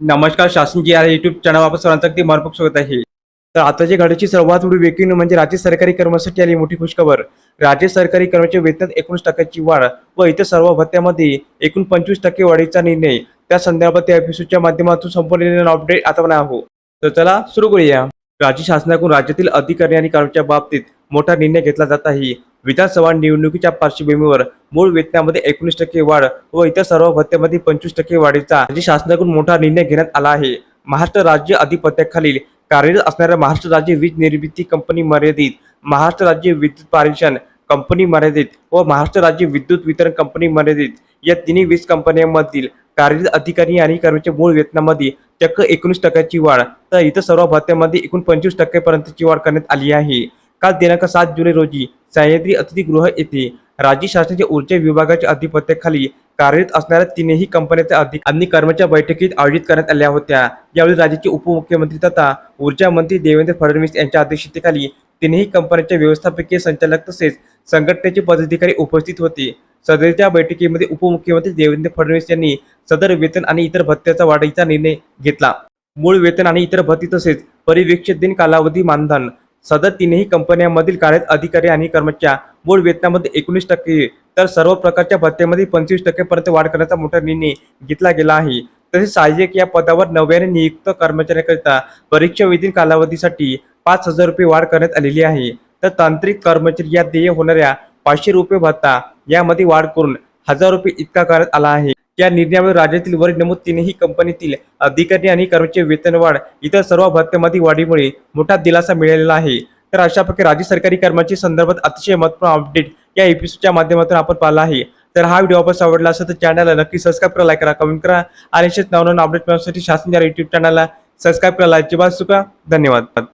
नमस्कार शासन जी या युट्यूब चॅनल वापस सर्वांचं अगदी मनपूर्वक स्वागत आहे. तर आताची घडीची सर्वात मोठी वेकिंग म्हणजे राज्य सरकारी कर्मचाऱ्यांसाठी आली मोठी खुशखबर. राज्य सरकारी कर्मचारी वेतनात एकोणीस टक्क्याची वाढ व इतर सर्व भत्त्यामध्ये एकूण पंचवीस टक्के वाढीचा निर्णय. त्या संदर्भात या एपिसोडच्या माध्यमातून संपूर्ण अपडेट आता पण आहो तर चला सुरू करूया. राज्य शासनाकडून राज्यातील अधिकारी आणि कर्मचाऱ्या बाबतीत मोठा निर्णय घेतला जात आहे. विधानसभा निवडणुकीच्या पार्श्वभूमीवर मूळ वेतनामध्ये एकोणीस टक्के वाढ व इतर सर्व भत्त्यामध्ये पंचवीस टक्के वाढीचा राज्य शासनाकडून मोठा निर्णय घेण्यात आला आहे. महाराष्ट्र राज्य अधिपत्याखालील कार्यरत असणाऱ्या महाराष्ट्र राज्य वीज निर्मिती कंपनी मर्यादित महाराष्ट्र राज्य विद्युत पारेषण कंपनी मर्यादित व महाराष्ट्र राज्य विद्युत वितरण कंपनी मर्यादित या तिन्ही वीज कंपन्यांमधील कार्यरत अधिकारी आणि कर्मचारी मूळ वेतनामध्ये चक्क एकोणीस टक्क्याची वाढ तर इतर सर्व भत्त्यामध्ये एकूण पंचवीस टक्क्यापर्यंतची वाढ करण्यात आली आहे. काल दिनांक सात जुलै रोजी सह्याद्री अतिथीगृह येथे राज्य शासनाच्या ऊर्जा विभागाच्या अधिपत्याखाली कार्यरत असणाऱ्या तीनही कंपन्यांच्या अधिक आणि कर्मच्या बैठकीत आयोजित करण्यात आल्या होत्या. यावेळी राज्याचे उपमुख्यमंत्री तथा ऊर्जा मंत्री देवेंद्र फडणवीस यांच्या अध्यक्षतेखाली तीनही कंपन्यांच्या व्यवस्थापकीय संचालक तसेच संघटनेचे पदाधिकारी उपस्थित होते. सदरच्या बैठकीमध्ये उपमुख्यमंत्री देवेंद्र फडणवीस यांनी सदर वेतन आणि इतर भत्त्याचा वाढीचा निर्णय घेतला. मूळ वेतन आणि इतर भत्ती तसेच परिवेक्षित दिन कालावधी मानधन सदर तीनही कंपन्यांमधील कार्यरत अधिकारी आणि कर्मचाऱ्या मूळ वेतनामध्ये एकोणीस टक्के तर सर्व प्रकारच्या भत्त्यामध्ये पंचवीस टक्केपर्यंत वाढ करण्याचा मोठा निर्णय घेतला गेला आहे. तसेच सहाय्यक या पदावर नव्याने नियुक्त कर्मचाऱ्यांकरिता परीक्षाविधीन कालावधीसाठी पाच हजार रुपये वाढ करण्यात आलेली आहे. तर तांत्रिक कर्मचारी या देय होणाऱ्या पाचशे रुपये भत्ता यामध्ये वाढ करून हजार रुपये इतका करण्यात आला आहे. या निर्णयामुळे राज्यातील वरील नमूद तीनही कंपनीतील अधिकारी आणि कर्मचारी वेतनवाढ इतर सर्व भत्त्यामध्ये वाढीमुळे मोठा दिलासा मिळालेला आहे. तर अशा प्रकारे राज्य सरकारी कर्मचारी संदर्भात अतिशय महत्त्वपूर्ण अपडेट या एपिसोडच्या माध्यमातून आपण पाहिला आहे. तर हा व्हिडिओ आपण आवडला असेल तर चॅनलला नक्की सबस्क्राईब करा लाईक करा कमेंट करा आणि असेच नवनवीन अपडेट मिळवण्यासाठी शासन युट्यूब चॅनलला सबस्क्राईब करा अजिबात चुका धन्यवाद.